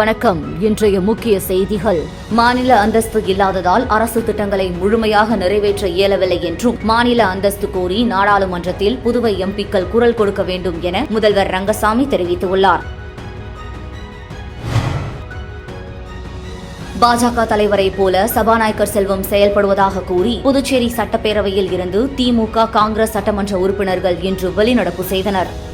வணக்கம். இன்றைய முக்கிய செய்திகள். மாநில அந்தஸ்து இல்லாததால் அரசு திட்டங்களை முழுமையாக நிறைவேற்ற இயலவில்லை என்றும் மாநில அந்தஸ்து கோரி நாடாளுமன்றத்தில் புதுவை எம்பிக்கள் குரல் கொடுக்க வேண்டும் என முதல்வர் ரங்கசாமி தெரிவித்துள்ளார். பாஜக தலைவரை போல சபாநாயகர் செல்வம் செயல்படுவதாக கூறி புதுச்சேரி சட்டப்பேரவையில் இருந்து திமுக காங்கிரஸ் சட்டமன்ற உறுப்பினர்கள் இன்று வெளிநடப்பு செய்தனர்.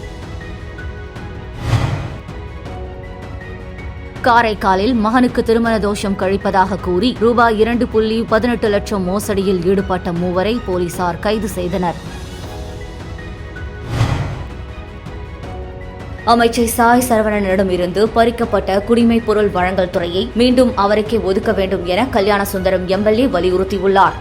காரைக்காலில் மகனுக்கு திருமண தோஷம் கழிப்பதாக கூறி ரூபாய் இரண்டு புள்ளி பதினெட்டு லட்சம் மோசடியில் ஈடுபட்ட மூவரை போலீசார் கைது செய்தனர். அமைச்சர் சாய் சரவணனிடமிருந்து பறிக்கப்பட்ட குடிமைப் பொருள் வழங்கல் துறையை மீண்டும் அவருக்கே ஒதுக்க வேண்டும் என கல்யாண சுந்தரம் எம்எல்ஏ வலியுறுத்தியுள்ளார்.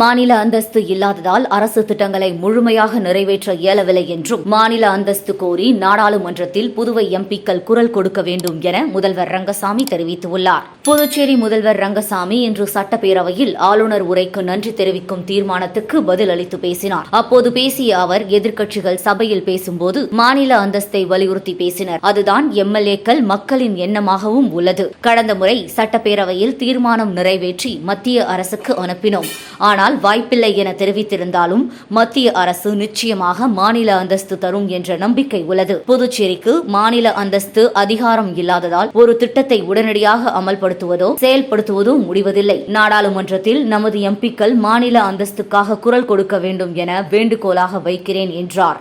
மாநில அந்தஸ்து இல்லாததால் அரசு திட்டங்களை முழுமையாக நிறைவேற்ற இயலவில்லை என்றும் மாநில அந்தஸ்து கோரி நாடாளுமன்றத்தில் புதுவை எம்பிக்கள் குரல் கொடுக்க வேண்டும் என முதல்வர் ரங்கசாமி தெரிவித்துள்ளார். புதுச்சேரி முதல்வர் ரங்கசாமி இன்று சட்டப்பேரவையில் ஆளுநர் உரைக்கு நன்றி தெரிவிக்கும் தீர்மானத்துக்கு பதில் அளித்து பேசினார். அப்போது பேசிய அவர் எதிர்க்கட்சிகள் சபையில் பேசும்போது மாநில அந்தஸ்தை வலியுறுத்தி பேசினர். அதுதான் எம்எல்ஏக்கள் மக்களின் எண்ணமாகவும் உள்ளது. கடந்த முறை சட்டப்பேரவையில் தீர்மானம் நிறைவேற்றி மத்திய அரசுக்கு அனுப்பினோம். ஆனால் வாய்ப்பில்லை என தெரிவித்திருந்தாலும் மத்திய அரசு நிச்சயமாக மாநில அந்தஸ்து தரும் என்ற நம்பிக்கை உள்ளது. புதுச்சேரிக்கு மாநில அந்தஸ்து அதிகாரம் இல்லாததால் ஒரு திட்டத்தை உடனடியாக அமல்படுத்துவதோ செயல்படுத்துவதோ முடிவதில்லை. நாடாளுமன்றத்தில் நமது எம்பிக்கள் மாநில அந்தஸ்துக்காக குரல் கொடுக்க வேண்டும் என வேண்டுகோளாக வைக்கிறேன் என்றார்.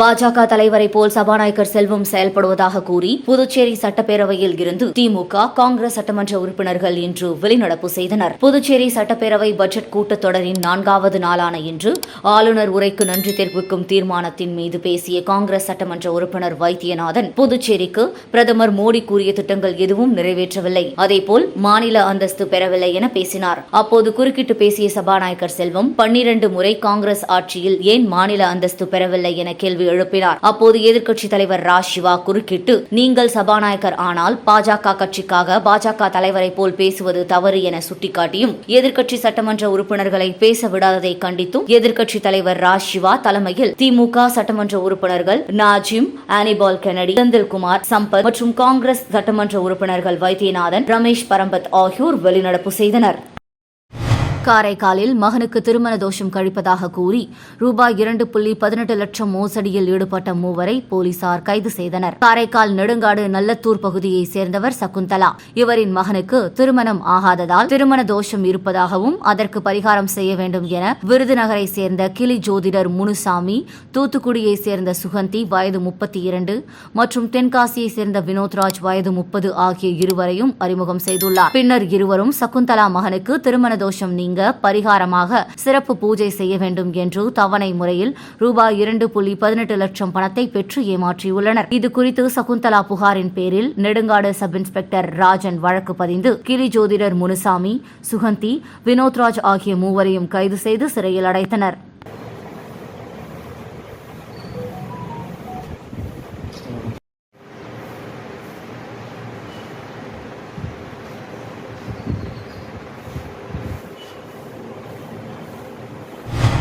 பாஜக தலைவரை போல் சபாநாயகர் செல்வம் செயல்படுவதாக கூறி புதுச்சேரி சட்டப்பேரவையில் இருந்து திமுக காங்கிரஸ் சட்டமன்ற உறுப்பினர்கள் இன்று வெளிநடப்பு செய்தனர். புதுச்சேரி சட்டப்பேரவை பட்ஜெட் கூட்டத்தொடரின் நான்காவது நாளான இன்று ஆளுநர் உரைக்கு நன்றி தெரிவிக்கும் தீர்மானத்தின் மீது பேசிய காங்கிரஸ் சட்டமன்ற உறுப்பினர் வைத்தியநாதன் புதுச்சேரிக்கு பிரதமர் மோடி கூறிய திட்டங்கள் எதுவும் நிறைவேற்றவில்லை. அதேபோல் மாநில அந்தஸ்து பெறவில்லை என பேசினார். அப்போது குறுக்கிட்டு பேசிய சபாநாயகர் செல்வம் பன்னிரண்டு முறை காங்கிரஸ் ஆட்சியில் ஏன் மாநில அந்தஸ்து பெறவில்லை என கேள்வி எழுப்பினார். அப்போது எதிர்க்கட்சித் தலைவர் ரா. சிவா குறுக்கிட்டு நீங்கள் சபாநாயகர் ஆனால் பாஜக கட்சிக்காக பாஜக தலைவரை போல் பேசுவது தவறு என சுட்டிக்காட்டியும் எதிர்க்கட்சி சட்டமன்ற உறுப்பினர்களை பேச விடாததை கண்டித்தும் எதிர்க்கட்சித் தலைவர் ரா. சிவா தலைமையில் திமுக சட்டமன்ற உறுப்பினர்கள் நாஜிம் ஆனிபால் கெனடி செந்தில்குமார் சம்பத் மற்றும் காங்கிரஸ் சட்டமன்ற உறுப்பினர்கள் வைத்தியநாதன் ரமேஷ் பரம்பத் ஆகியோர் வெளிநடப்பு செய்தனர். காரைக்காலில் மகனுக்கு திருமண தோஷம் கழிப்பதாக கூறி ரூபாய் இரண்டு புள்ளி பதினெட்டு லட்சம் மோசடியில் ஈடுபட்ட மூவரை போலீசார் கைது செய்தனர். காரைக்கால் நெடுங்காடு நல்லத்தூர் பகுதியைச் சேர்ந்தவர் சகுந்தலா. இவரின் மகனுக்கு திருமணம் ஆகாததால் திருமண தோஷம் இருப்பதாகவும் அதற்கு பரிகாரம் செய்ய வேண்டும் என விருதுநகரை சேர்ந்த கிளி ஜோதிடர் முனுசாமி தூத்துக்குடியைச் சேர்ந்த சுகந்தி வயது முப்பத்தி இரண்டு மற்றும் தென்காசியைச் சேர்ந்த வினோத்ராஜ் வயது முப்பது ஆகிய இருவரையும் அறிமுகம் செய்துள்ளார். பின்னர் இருவரும் சகுந்தலா மகனுக்கு திருமண தோஷம் நீங்க பரிகாரமாக சிறப்பு பூஜை செய்ய வேண்டும் என்று தவணை முறையில் ரூபாய் இரண்டு புள்ளி பதினெட்டு லட்சம் பணத்தை பெற்று ஏமாற்றியுள்ளனர். இது குறித்து சகுந்தலா புகாரின் பேரில் நெடுங்காடு சப் இன்ஸ்பெக்டர் ராஜன் வழக்கு பதிந்து கிளி ஜோதிடர் முனுசாமி சுகந்தி வினோத்ராஜ் ஆகிய மூவரையும் கைது செய்து சிறையில் அடைத்தனர்.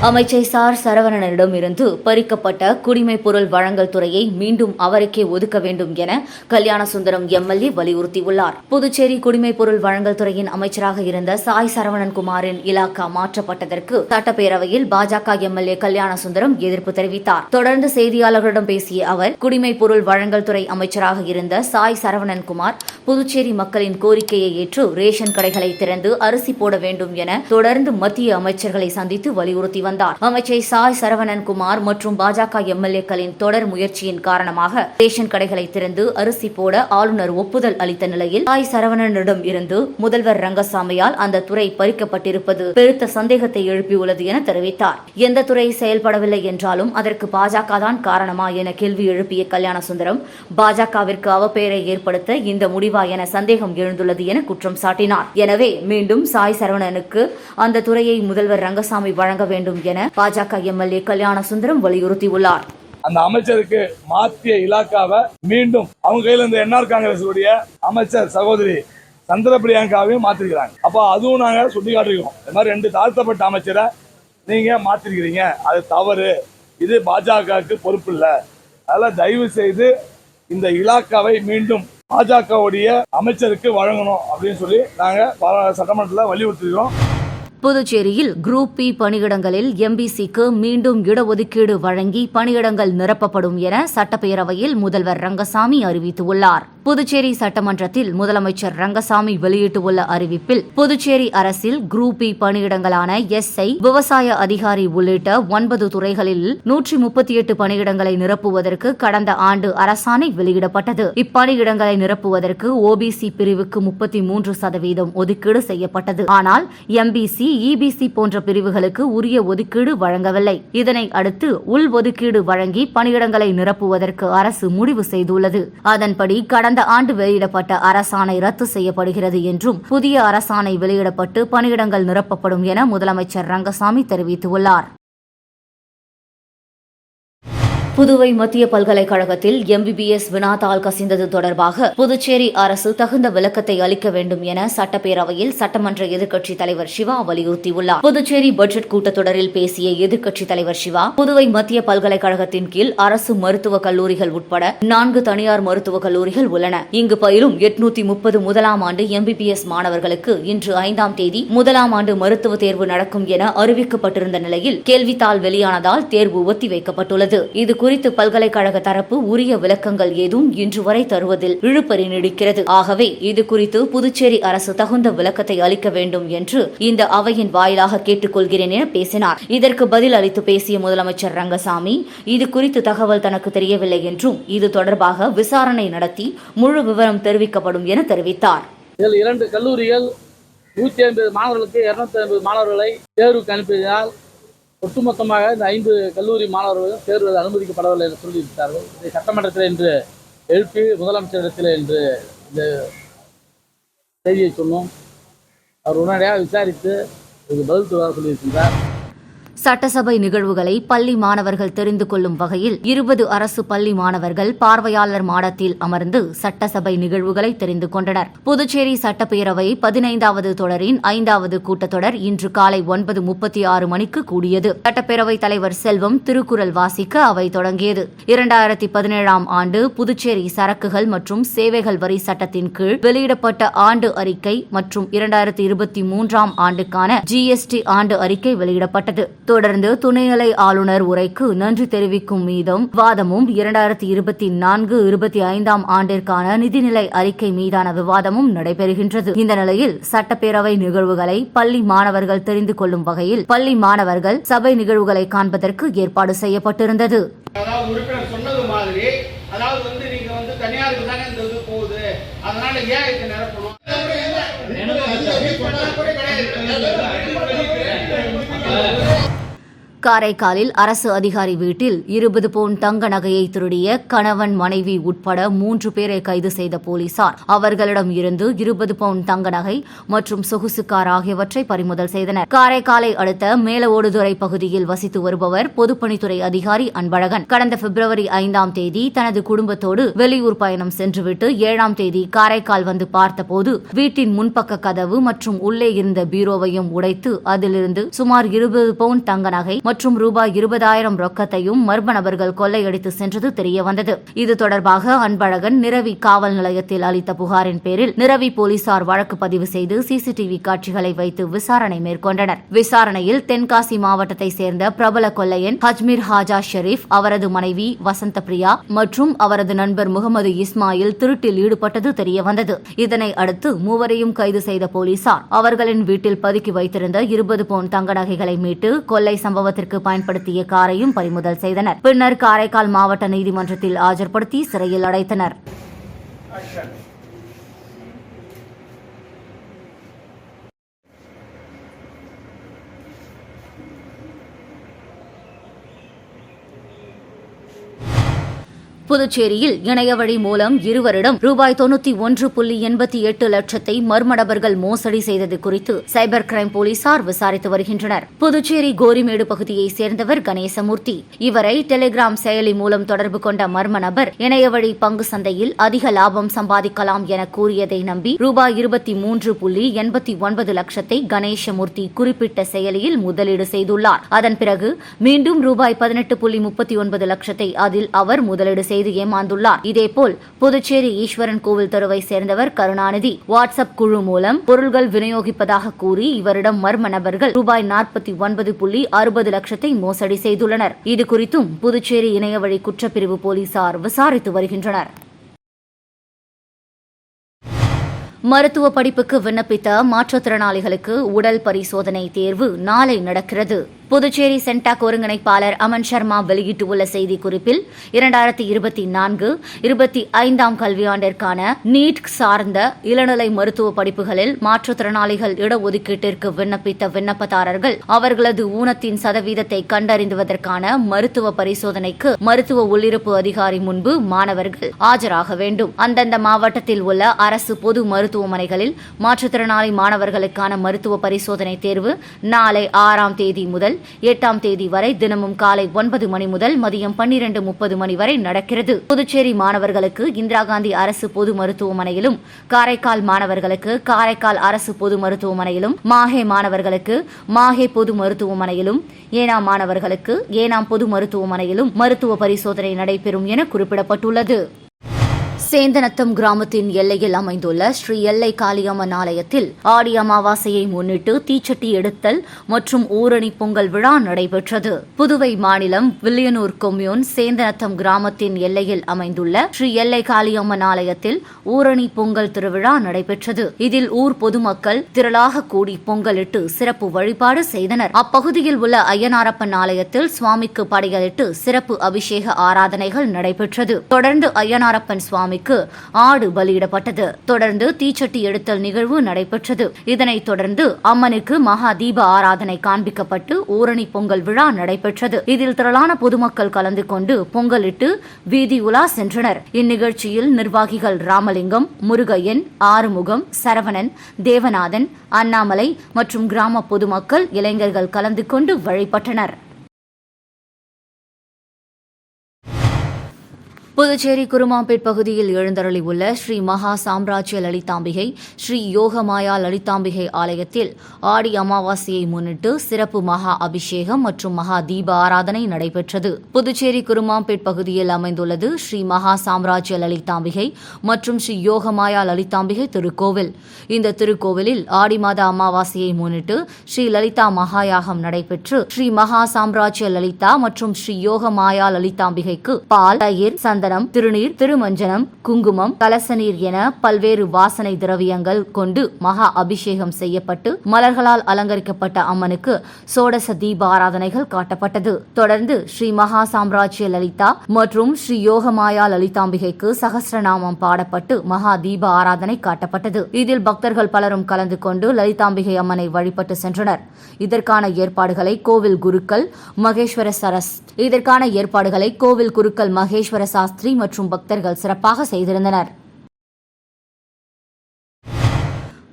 அமைச்சர் சார் சரவணனிடம் இருந்து பறிக்கப்பட்ட குடிமைப் பொருள் வழங்கல் துறையை மீண்டும் அவருக்கே ஒதுக்க வேண்டும் என கல்யாண சுந்தரம் எம்எல்ஏ வலியுறுத்தியுள்ளார். புதுச்சேரி குடிமைப் பொருள் வழங்கல் துறையின் அமைச்சராக இருந்த சாய் சரவணன் குமாரின் இலாக்கா மாற்றப்பட்டதற்கு சட்டப்பேரவையில் பாஜக எம்எல்ஏ கல்யாண சுந்தரம் எதிர்ப்பு தெரிவித்தார். தொடர்ந்து செய்தியாளர்களிடம் பேசிய அவர் குடிமைப் பொருள் வழங்கல் துறை அமைச்சராக இருந்த சாய் சரவணன் குமார் புதுச்சேரி மக்களின் கோரிக்கையை ஏற்று ரேஷன் கடைகளை திறந்து அரிசி போட வேண்டும் என தொடர்ந்து மத்திய அமைச்சர்களை சந்தித்து வலியுறுத்தி வந்தார். வந்தார். அமைச்சர் சாய் சரவணன் குமார் மற்றும் பாஜக எம்எல்ஏக்களின் தொடர் முயற்சியின் காரணமாக ரேஷன் கடைகளை திறந்து அரிசி போட ஆளுநர் ஒப்புதல் அளித்த நிலையில் சாய் சரவணனிடம் இருந்து முதல்வர் ரங்கசாமியால் அந்த துறை பறிக்கப்பட்டிருப்பது பெருத்த சந்தேகத்தை எழுப்பியுள்ளது என தெரிவித்தார். எந்த துறை செயல்படவில்லை என்றாலும் அதற்கு பாஜக தான் காரணமா என கேள்வி எழுப்பிய கல்யாண சுந்தரம் பாஜகவிற்கு அவப்பெயரை ஏற்படுத்த இந்த முடிவா என சந்தேகம் எழுந்துள்ளது என குற்றம் சாட்டினார். எனவே மீண்டும் சாய் சரவணனுக்கு அந்த துறையை முதல்வர் ரங்கசாமி வழங்க வேண்டும் என பாஜக எம்எல்ஏ கல்யாண சுந்தரம் வலியுறுத்தியுள்ளார். அந்த அமைச்சருக்கு மாற்றிய இலாக்காவை மீண்டும் அவங்க கையில இருந்த என்ஆர் காங்கிரஸுடைய அமைச்சர் சகோதரி சந்திர பிரியாங்காவையும் மாத்திருக்கிறாங்க. அப்போ அதுவும் நாங்க சுட்டி காட்டிருக்கோம் இந்த மாதிரி ரெண்டு தாழ்த்தப்பட்ட அமைச்சரை நீங்க மாத்திருக்கிறீங்க. அது தவறு. இது பாஜகவுக்கு பொறுப்பு இல்லை. அதெல்லாம் தயவு செய்து இந்த இலாக்காவை மீண்டும் பாஜகவுடைய அமைச்சருக்கு வழங்கணும் அப்படின்னு சொல்லி நாங்கள் சட்டமன்றத்தில் வலியுறுத்திக்கிறோம் புதுச்சேரியில் குரூப் பி பணியிடங்களில் எம்பிசிக்கு மீண்டும் இடஒதுக்கீடு வழங்கி பணியிடங்கள் நிரப்பப்படும் என சட்டப்பேரவையில் முதல்வர் ரங்கசாமி அறிவித்துள்ளார். புதுச்சேரி சட்டமன்றத்தில் முதலமைச்சர் ரங்கசாமி வெளியிட்டுள்ள அறிவிப்பில் புதுச்சேரி அரசில் குரூப் பி பணியிடங்களான எஸ்ஐ விவசாய அதிகாரி உள்ளிட்ட ஒன்பது துறைகளில் நூற்றி முப்பத்தி எட்டு பணியிடங்களை நிரப்புவதற்கு கடந்த ஆண்டு அரசாணை வெளியிடப்பட்டது. இப்பணியிடங்களை நிரப்புவதற்கு ஓபிசி பிரிவுக்கு முப்பத்தி மூன்று சதவீதம் ஒதுக்கீடு செய்யப்பட்டது. ஆனால் எம்பிசி இபிசி போன்ற பிரிவுகளுக்கு உரிய ஒதுக்கீடு வழங்கவில்லை. இதனை அடுத்து உள் ஒதுக்கீடு வழங்கி பணியிடங்களை நிரப்புவதற்கு அரசு முடிவு செய்துள்ளது. அதன்படி கடந்த ஆண்டு வெளியிடப்பட்ட அரசாணை ரத்து செய்யப்படுகிறது என்றும் புதிய அரசாணை வெளியிடப்பட்டு பணியிடங்கள் நிரப்பப்படும் என முதலமைச்சர் ரங்கசாமி தெரிவித்துள்ளார். புதுவை மத்திய பல்கலைக்கழகத்தில் எம்பிபிஎஸ் வினாத்தாள் கசிந்தது தொடர்பாக புதுச்சேரி அரசு தகுந்த விளக்கத்தை அளிக்க வேண்டும் என சட்டப்பேரவையில் சட்டமன்ற எதிர்க்கட்சித் தலைவர் சிவா வலியுறுத்தியுள்ளார். புதுச்சேரி பட்ஜெட் கூட்டத்தொடரில் பேசிய எதிர்க்கட்சித் தலைவர் சிவா புதுவை மத்திய பல்கலைக்கழகத்தின் கீழ் அரசு மருத்துவக் கல்லூரிகள் உட்பட நான்கு தனியார் மருத்துவக் கல்லூரிகள் உள்ளன. இங்கு பயிலும் எட்நூத்தி முப்பது முதலாம் ஆண்டு எம்பிபிஎஸ் மாணவர்களுக்கு இன்று ஐந்தாம் தேதி முதலாம் ஆண்டு மருத்துவ தேர்வு நடக்கும் என அறிவிக்கப்பட்டிருந்த நிலையில் கேள்வித்தாள் வெளியானதால் தேர்வு ஒத்திவைக்கப்பட்டுள்ளது. இது குறித்து பல்கலைக்கழக தரப்பு உரிய விளக்கங்கள் ஏதும் இன்று வரை தருவதில் இழுபறி நீடிக்கிறது. ஆகவே இது குறித்து புதுச்சேரி அரசு தகுந்த விளக்கத்தை அளிக்க வேண்டும் என்று இந்த அவையின் வாயிலாக கேட்டுக்கொள்கிறேன் என பேசினார். இதற்கு பதில் அளித்து பேசிய முதலமைச்சர் ரங்கசாமி இது குறித்து தகவல் தனக்கு தெரியவில்லை என்றும் இது தொடர்பாக விசாரணை நடத்தி முழு விவரம் தெரிவிக்கப்படும் என தெரிவித்தார். இதில் இரண்டு கல்லூரிகள் நூற்றி ஐம்பது மாணவர்களுக்கு இருநூத்தி ஐம்பது மாணவர்களை தேர்வுக்கு அனுப்பியதால் ஒட்டுமொத்தமாக இந்த ஐந்து கல்லூரி மாணவர்களும் தேர்வு அனுமதிக்கப்படவில்லை என்று சொல்லியிருக்கிறார்கள். இதை சட்டமன்றத்தில் இன்று எழுப்பி முதலமைச்சரிடத்தில் இன்று இந்த செய்தியை சொன்னோம். அவர் உடனடியாக விசாரித்து இதுக்கு பதில் சொல்லியிருக்கின்றார். சட்டசபை நிகழ்வுகளை பள்ளி மாணவர்கள் தெரிந்து கொள்ளும் வகையில் இருபது அரசு பள்ளி மாணவர்கள் பார்வையாளர் மாடத்தில் அமர்ந்து சட்டசபை நிகழ்வுகளை தெரிந்து கொண்டனர். புதுச்சேரி சட்டப்பேரவை பதினைந்தாவது தொடரின் ஐந்தாவது கூட்டத்தொடர் இன்று காலை ஒன்பது முப்பத்தி ஆறு மணிக்கு கூடியது. சட்டப்பேரவைத் தலைவர் செல்வம் திருக்குறள் வாசிக்க அவை தொடங்கியது. இரண்டாயிரத்தி பதினேழாம் ஆண்டு புதுச்சேரி சரக்குகள் மற்றும் சேவைகள் வரி சட்டத்தின் கீழ் வெளியிடப்பட்ட ஆண்டு அறிக்கை மற்றும் இரண்டாயிரத்தி இருபத்தி மூன்றாம் ஆண்டுக்கான ஜிஎஸ்டி ஆண்டு அறிக்கை வெளியிடப்பட்டது. தொடர்ந்து துணைநிலை ஆளுநர் உரைக்கு நன்றி தெரிவிக்கும் மீதும் விவாதமும் இரண்டாயிரத்தி இருபத்தி நான்கு இருபத்தி ஐந்தாம் ஆண்டிற்கான நிதிநிலை அறிக்கை மீதான விவாதமும் நடைபெறுகின்றது. இந்த நிலையில் சட்டப்பேரவை நிகழ்வுகளை பள்ளி மாணவர்கள் தெரிந்து கொள்ளும் வகையில் பள்ளி மாணவர்கள் சபை நிகழ்வுகளை காண்பதற்கு ஏற்பாடு செய்யப்பட்டிருந்தது. அதாவது வந்து நீங்க வந்து தனியாருக்கு தானே இந்த இது போகுது. அதனால ஏன் இது நிரப்பணும் கூட கிடையாது காரைக்காலில் அரசு அதிகாரி வீட்டில் இருபது பவுன் தங்க நகையை திருடிய கணவன் மனைவி உட்பட மூன்று பேரை கைது செய்த போலீசார். அவர்களிடம் இருந்து இருபது பவுன் தங்க நகை மற்றும் சொகுசு கார் ஆகியவற்றை பறிமுதல் செய்தனர். காரைக்காலை அடுத்த மேலஓடுதுறை பகுதியில் வசித்து வருபவர் பொதுப்பணித்துறை அதிகாரி அன்பழகன். கடந்த பிப்ரவரி ஐந்தாம் தேதி தனது குடும்பத்தோடு வெளியூர் பயணம் சென்றுவிட்டு ஏழாம் தேதி காரைக்கால் வந்து பார்த்தபோது வீட்டின் முன்பக்க கதவு மற்றும் உள்ளே இருந்த பீரோவையும் உடைத்து அதிலிருந்து சுமார் இருபது பவுன் தங்க நகை மற்றும் ரூபாய் இருபதாயிரம் ரொக்கத்தையும் மர்ம நபர்கள் கொள்ளையடித்து சென்றது தெரியவந்தது. இது தொடர்பாக அன்பழகன் நிரவி காவல் நிலையத்தில் அளித்த புகாரின் பேரில் நிரவி போலீசார் வழக்கு பதிவு செய்து சிசிடிவி காட்சிகளை வைத்து விசாரணை மேற்கொண்டனர். விசாரணையில் தென்காசி மாவட்டத்தை சேர்ந்த பிரபல கொள்ளையன் ஹஜ்மீர் ஹாஜா ஷெரீப் அவரது மனைவி வசந்த பிரியா மற்றும் அவரது நண்பர் முகமது இஸ்மாயில் திருட்டில் ஈடுபட்டது தெரியவந்தது. இதனை அடுத்து மூவரையும் கைது செய்த போலீசார் அவர்களின் வீட்டில் பதுக்கி வைத்திருந்த இருபது பவுன் தங்க நகைகளை மீட்டு கொள்ளை சம்பவத்திற்கு பயன்படுத்திய காரையும் பறிமுதல் செய்தனர். பின்னர் காரைக்கால் மாவட்ட நீதிமன்றத்தில் ஆஜர்படுத்தி சிறையில் அடைத்தனர். புதுச்சேரியில் இணையவழி மூலம் இருவரிடம் ரூபாய் தொண்ணூத்தி ஒன்று புள்ளி எண்பத்தி எட்டு லட்சத்தை மர்ம நபர்கள் மோசடி செய்தது குறித்து சைபர் கிரைம் போலீசார் விசாரித்து வருகின்றனர். புதுச்சேரி கோரிமேடு பகுதியைச் சேர்ந்தவர் கணேசமூர்த்தி. இவரை டெலிகிராம் செயலி மூலம் தொடர்பு கொண்ட மர்ம நபர் இணையவழி பங்கு சந்தையில் அதிக லாபம் சம்பாதிக்கலாம் என கூறியதை நம்பி ரூபாய் இருபத்தி மூன்று புள்ளி எண்பத்தி ஒன்பது லட்சத்தை கணேசமூர்த்தி குறிப்பிட்ட செயலியில் முதலீடு செய்துள்ளார். அதன் பிறகு மீண்டும் ரூபாய் பதினெட்டு புள்ளி முப்பத்தி ஒன்பது லட்சத்தை அதில் அவர் முதலீடு செய்தார் செய்து ஏமாந்துள்ளார். இதேபோல் புதுச்சேரி ஈஸ்வரன் கோவில் தெருவை சேர்ந்தவர் கருணாநிதி. வாட்ஸ்அப் குழு மூலம் பொருள்கள் விநியோகிப்பதாக கூறி இவரிடம் மர்ம நபர்கள் ரூபாய் நாற்பத்தி ஒன்பது புள்ளி அறுபது லட்சத்தை மோசடி செய்துள்ளனர். இது குறித்தும் புதுச்சேரி இணையவழி குற்றப்பிரிவு போலீசார் விசாரித்து வருகின்றனர். மருத்துவ படிப்புக்கு விண்ணப்பித்த மாற்றுத்திறனாளிகளுக்கு உடல் பரிசோதனை தேர்வு நாளை நடக்கிறது. புதுச்சேரி சென்டாக் ஒருங்கிணைப்பாளர் அமன் சர்மா வெளியிட்டுள்ள செய்திக்குறிப்பில் இரண்டாயிரத்தி இருபத்தி நான்கு இருபத்தி ஐந்தாம் கல்வியாண்டிற்கான நீட் சார்ந்த இளநிலை மருத்துவ படிப்புகளில் மாற்றுத்திறனாளிகள் இடஒதுக்கீட்டிற்கு விண்ணப்பித்த விண்ணப்பதாரர்கள் அவர்களது ஊனத்தின் சதவீதத்தை கண்டறிந்துவதற்கான மருத்துவ பரிசோதனைக்கு மருத்துவ உள்ளிருப்பு அதிகாரி முன்பு மாணவர்கள் ஆஜராக வேண்டும். அந்தந்த மாவட்டத்தில் உள்ள அரசு பொது மருத்துவமனைகளில் மாற்றுத்திறனாளி மாணவர்களுக்கான மருத்துவ பரிசோதனை தேர்வு நாளை ஆறாம் தேதி முதல் எட்டாம் தேதி வரை தினமும் காலை ஒன்பது மணி முதல் மதியம் பன்னிரண்டு முப்பது மணி வரை நடக்கிறது. புதுச்சேரி மாணவர்களுக்கு இந்திரா காந்தி அரசு பொது மருத்துவமனையிலும் காரைக்கால் மாணவர்களுக்கு காரைக்கால் அரசு பொது மருத்துவமனையிலும் மாஹே மாணவர்களுக்கு மாஹே பொது மருத்துவமனையிலும் ஏனாம் மாணவர்களுக்கு ஏனாம் பொது மருத்துவமனையிலும் மருத்துவ பரிசோதனை நடைபெறும் என குறிப்பிடப்பட்டுள்ளது. சேந்தனத்தம் கிராமத்தின் எல்லையில் அமைந்துள்ள ஸ்ரீ எல்லை காளியம்மன் ஆலயத்தில் ஆடி அமாவாசையை முன்னிட்டு தீச்சட்டி எடுத்தல் மற்றும் ஊரணி பொங்கல் விழா நடைபெற்றது. புதுவை மாநிலம் வில்லியனூர் கொம்யூன் சேந்தனத்தம் கிராமத்தின் எல்லையில் அமைந்துள்ள ஸ்ரீ எல்லை காளியம்மன் ஆலயத்தில் ஊரணி பொங்கல் திருவிழா நடைபெற்றது. இதில் ஊர் பொதுமக்கள் திரளாக கூடி பொங்கலிட்டு சிறப்பு வழிபாடு செய்தனர். அப்பகுதியில் உள்ள ஐயனாரப்பன் ஆலயத்தில் சுவாமிக்கு படையலிட்டு சிறப்பு அபிஷேக ஆராதனைகள் நடைபெற்றது. தொடர்ந்து ஐயனாரப்பன் சுவாமிக்கு ஆடு பலியிடப்பட்டது. தொடர்ந்து தீச்சட்டி எடுத்தல் நிகழ்வு நடைபெற்றது. இதனைத் தொடர்ந்து அம்மனுக்கு மகா தீப ஆராதனை காண்பிக்கப்பட்டு ஊரணி பொங்கல் விழா நடைபெற்றது. இதில் திரளான பொதுமக்கள் கலந்து கொண்டு பொங்கலிட்டு வீதி உலா சென்றனர். இந்நிகழ்ச்சியில் நிர்வாகிகள் ராமலிங்கம் முருகையன் ஆறுமுகம் சரவணன் தேவநாதன் அண்ணாமலை மற்றும் கிராம பொதுமக்கள் இளைஞர்கள் கலந்து கொண்டு வழிபட்டனர். புதுச்சேரி குருமாம்பேட் பகுதியில் எழுந்தருளியுள்ள ஸ்ரீ மகா சாம்ராஜ்ய லலிதாம்பிகை ஸ்ரீ யோகமாயா லலிதாம்பிகை ஆலயத்தில் ஆடி அமாவாசையை முன்னிட்டு சிறப்பு மகா அபிஷேகம் மற்றும் மகா தீப ஆராதனை நடைபெற்றது. புதுச்சேரி குருமாம்பேட் பகுதியில் அமைந்துள்ளது ஸ்ரீ மகா சாம்ராஜ்ய லலிதாம்பிகை மற்றும் ஸ்ரீ யோகமாயா லலிதாம்பிகை திருக்கோவில். இந்த திருக்கோவிலில் ஆடி மாத அமாவாசையை முன்னிட்டு ஸ்ரீ லலிதா மகாயாகம் நடைபெற்று ஸ்ரீ மகா சாம்ராஜ்ய லலிதா மற்றும் ஸ்ரீ யோகமாயா லலிதாம்பிகைக்கு பால் தயிர் சந்தனம் திருநீர் திருமஞ்சனம் குங்குமம் கலசநீர் என பல்வேறு வாசனை திரவியங்கள் கொண்டு மகா அபிஷேகம் செய்யப்பட்டு மலர்களால் அலங்கரிக்கப்பட்ட அம்மனுக்கு சோடச தீப ஆராதனைகள் காட்டப்பட்டது. தொடர்ந்து ஸ்ரீ மகா சாம்ராஜ்ய லலிதா மற்றும் ஸ்ரீ யோகமாயா லலிதாம்பிகைக்கு சகசிரநாமம் பாடப்பட்டு மகா தீப ஆராதனை காட்டப்பட்டது. இதில் பக்தர்கள் பலரும் கலந்து கொண்டு லலிதாம்பிகை அம்மனை வழிபட்டு சென்றனர். இதற்கான ஏற்பாடுகளை கோவில் குருக்கள் மகேஸ்வர சரஸ் இதற்கான ஏற்பாடுகளை கோவில் குருக்கள் மகேஸ்வர சாஸ்திரி மற்றும் பக்தர்கள் சிறப்பாக செய்திருந்தனர்.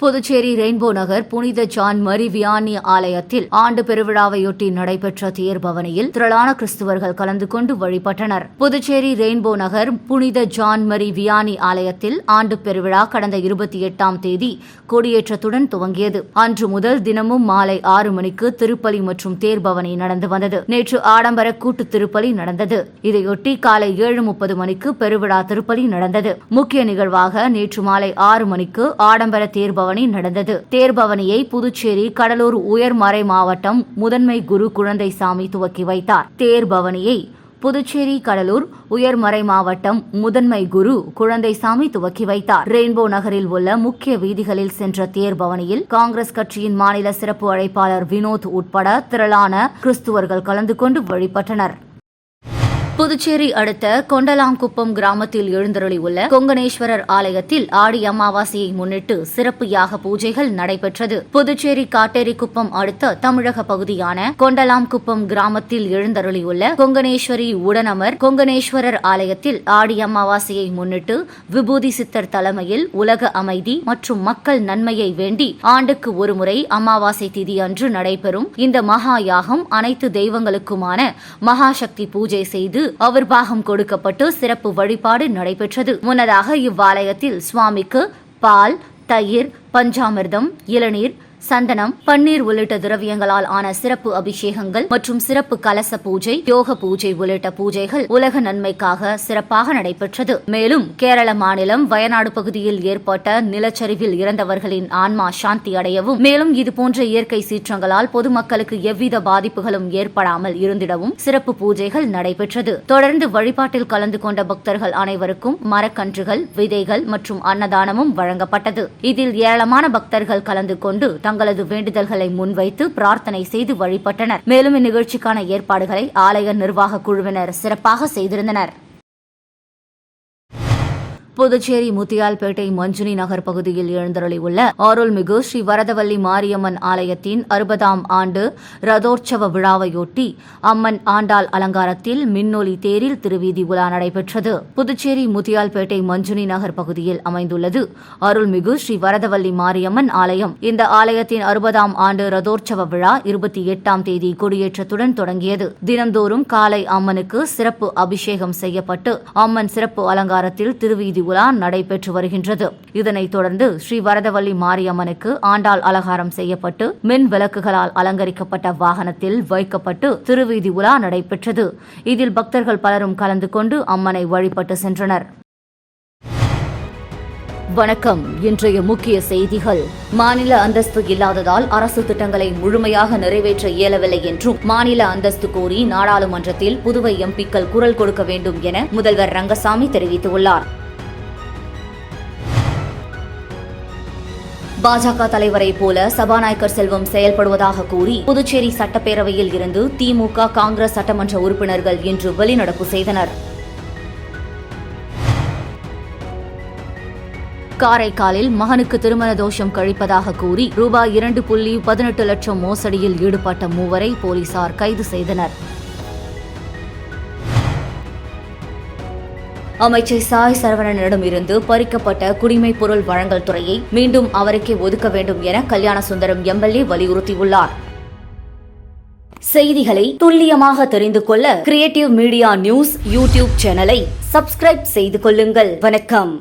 புதுச்சேரி ரெயின்போ நகர் புனித ஜான் மரிவியானி ஆலயத்தில் ஆண்டு பெருவிழாவையொட்டி நடைபெற்ற தேர்பவனியில் திரளான கிறிஸ்துவர்கள் கலந்து கொண்டு வழிபட்டனர். புதுச்சேரி ரெயின்போ நகர் புனித ஜான் மரி வியானி ஆலயத்தில் ஆண்டு பெருவிழா கடந்த இருபத்தி எட்டாம் தேதி கொடியேற்றத்துடன் துவங்கியது. அன்று முதல் தினமும் மாலை ஆறு மணிக்கு திருப்பலி மற்றும் தேர்பவனி நடந்து வந்தது. நேற்று ஆடம்பர கூட்டு திருப்பலி நடந்தது. இதையொட்டி காலை ஏழு முப்பது மணிக்கு பெருவிழா திருப்பலி நடந்தது. முக்கிய நிகழ்வாக நேற்று மாலை ஆறு மணிக்கு ஆடம்பர தேர்பவனி நடந்தது. தேர்பவனியை புதுச்சேரி கடலூர் உயர்மறை மாவட்டம் முதன்மை குரு குழந்தைசாமி துவக்கி வைத்தார். தேர்பவனியை புதுச்சேரி கடலூர் உயர்மறை மாவட்டம் முதன்மை குரு குழந்தைசாமி துவக்கி வைத்தார். ரெயின்போ நகரில் உள்ள முக்கிய வீதிகளில் சென்ற தேர்பவனியில் காங்கிரஸ் கட்சியின் மாநில சிறப்பு அழைப்பாளர் வினோத் உட்பட திரளான கிறிஸ்துவர்கள் கலந்து கொண்டு வழிபட்டனர். புதுச்சேரி அடுத்த கொண்டலாங்குப்பம் கிராமத்தில் எழுந்தருளியுள்ள கொங்கணேஸ்வரர் ஆலயத்தில் ஆடி அமாவாசையை முன்னிட்டு சிறப்பு யாக பூஜைகள் நடைபெற்றது. புதுச்சேரி காட்டேரிக்குப்பம் அடுத்த தமிழக பகுதியான கொண்டலாம்குப்பம் கிராமத்தில் எழுந்தருளியுள்ள கொங்கணேஸ்வரி உடனமர் கொங்கணேஸ்வரர் ஆலயத்தில் ஆடி அமாவாசையை முன்னிட்டு விபூதி சித்தர் தலைமையில் உலக அமைதி மற்றும் மக்கள் நன்மையை வேண்டி ஆண்டுக்கு ஒருமுறை அமாவாசை திதி அன்று நடைபெறும். இந்த மகா யாகம் அனைத்து தெய்வங்களுக்குமான மகாசக்தி பூஜை செய்து அவர் பாகம் கொடுக்கப்பட்டு சிறப்பு வழிபாடு நடைபெற்றது. முன்னதாக இவ்வாலயத்தில் சுவாமிக்கு பால் தயிர் பஞ்சாமிர்தம் இளநீர் சந்தனம் பன்னீர் உள்ளிட்ட திரவியங்களால் ஆன சிறப்பு அபிஷேகங்கள் மற்றும் சிறப்பு கலச பூஜை யோக பூஜை உள்ளிட்ட பூஜைகள் உலக நன்மைக்காக சிறப்பாக நடைபெற்றது. மேலும் கேரள மாநிலம் வயநாடு பகுதியில் ஏற்பட்ட நிலச்சரிவில் இறந்தவர்களின் ஆன்மா சாந்தி அடையவும் மேலும் இதுபோன்ற இயற்கை சீற்றங்களால் பொதுமக்களுக்கு எவ்வித பாதிப்புகளும் ஏற்படாமல் இருந்திடவும் சிறப்பு பூஜைகள் நடைபெற்றது. தொடர்ந்து வழிபாட்டில் கலந்து கொண்ட பக்தர்கள் அனைவருக்கும் மரக்கன்றுகள் விதைகள் மற்றும் அன்னதானமும் வழங்கப்பட்டது. இதில் ஏராளமான பக்தர்கள் கலந்து கொண்டு தங்களது வேண்டுதல்களை முன்வைத்து பிரார்த்தனை செய்து வழிபட்டனர். மேலும் இந்நிகழ்ச்சிக்கான ஏற்பாடுகளை ஆலய நிர்வாக குழுவினர் சிறப்பாக செய்திருந்தனர். புதுச்சேரி முத்தியால்பேட்டை மஞ்சுனி நகர் பகுதியில் எழுந்தருளியுள்ள அருள்மிகு ஸ்ரீ வரதவல்லி மாரியம்மன் ஆலயத்தின் அறுபதாம் ஆண்டு ரதோற்சவ விழாவையொட்டி அம்மன் ஆண்டாள் அலங்காரத்தில் மின்னொலி தேரில் திருவீதி உலா நடைபெற்றது. புதுச்சேரி முத்தியால்பேட்டை மஞ்சுனி நகர் பகுதியில் அமைந்துள்ளது அருள்மிகு ஸ்ரீ வரதவல்லி மாரியம்மன் ஆலயம். இந்த ஆலயத்தின் அறுபதாம் ஆண்டு ரதோற்சவ விழா இருபத்தி எட்டாம் தேதி கொடியேற்றத்துடன் தொடங்கியது. தினந்தோறும் காலை அம்மனுக்கு சிறப்பு அபிஷேகம் செய்யப்பட்டு அம்மன் சிறப்பு அலங்காரத்தில் திருவீதி உலா நடைபெற்று வருகின்றது. இதனைத் தொடர்ந்து ஸ்ரீ வரதவல்லி மாரியம்மனுக்கு ஆண்டாள் அலங்காரம் செய்யப்பட்டு மின் விளக்குகளால் அலங்கரிக்கப்பட்ட வாகனத்தில் வைக்கப்பட்டு திருவீதி உலா நடைபெற்றது. இதில் பக்தர்கள் பலரும் கலந்து கொண்டு அம்மனை வழிபட்டு சென்றனர். வணக்கம். இன்றைய முக்கிய செய்திகள். மாநில அந்தஸ்து இல்லாததால் அரசு திட்டங்களை முழுமையாக நிறைவேற்ற இயலவில்லை என்றும் மாநில அந்தஸ்து கோரி நாடாளுமன்றத்தில் புதுவை எம்பிக்கள் குரல் கொடுக்க வேண்டும் என முதல்வர் ரங்கசாமி தெரிவித்துள்ளார். பாஜக தலைவரை போல சபாநாயகர் செல்வம் செயல்படுவதாக கூறி புதுச்சேரி சட்டப்பேரவையில் இருந்து திமுக காங்கிரஸ் சட்டமன்ற உறுப்பினர்கள் இன்று வெளிநடப்பு செய்தனர். காரைக்காலில் மகனுக்கு திருமண தோஷம் கழிப்பதாக கூறி ரூபாய் இரண்டு புள்ளி பதினெட்டு லட்சம் மோசடியில் ஈடுபட்ட மூவரை போலீசார் கைது செய்தனர். அமைச்சர் சாய் சரவணனிடமிருந்து பறிக்கப்பட்ட குடிமைப் பொருள் வழங்கல் துறையை மீண்டும் அவருக்கே ஒதுக்க வேண்டும் என கல்யாண சுந்தரம் எம்எல்ஏ வலியுறுத்தியுள்ளார். செய்திகளை துல்லியமாக தெரிந்து கொள்ள கிரியேட்டிவ் மீடியா நியூஸ் யூடியூப் சேனலை சப்ஸ்கிரைப் செய்து கொள்ளுங்கள். வணக்கம்.